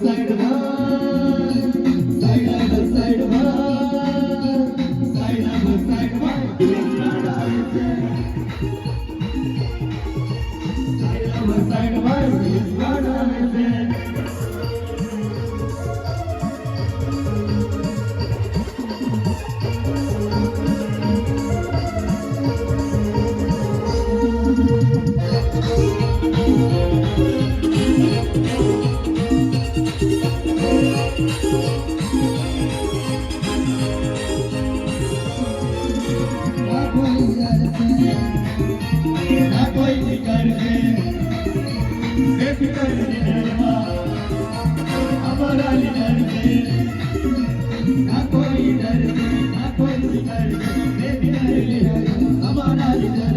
ಸತ್ಯಾಗ್ರಹ ના કોઈ ફિકર છે બેફિકર અમારા લીડર છે. ના કોઈ ડર ના કોઈ ફિકર અમારા લીડર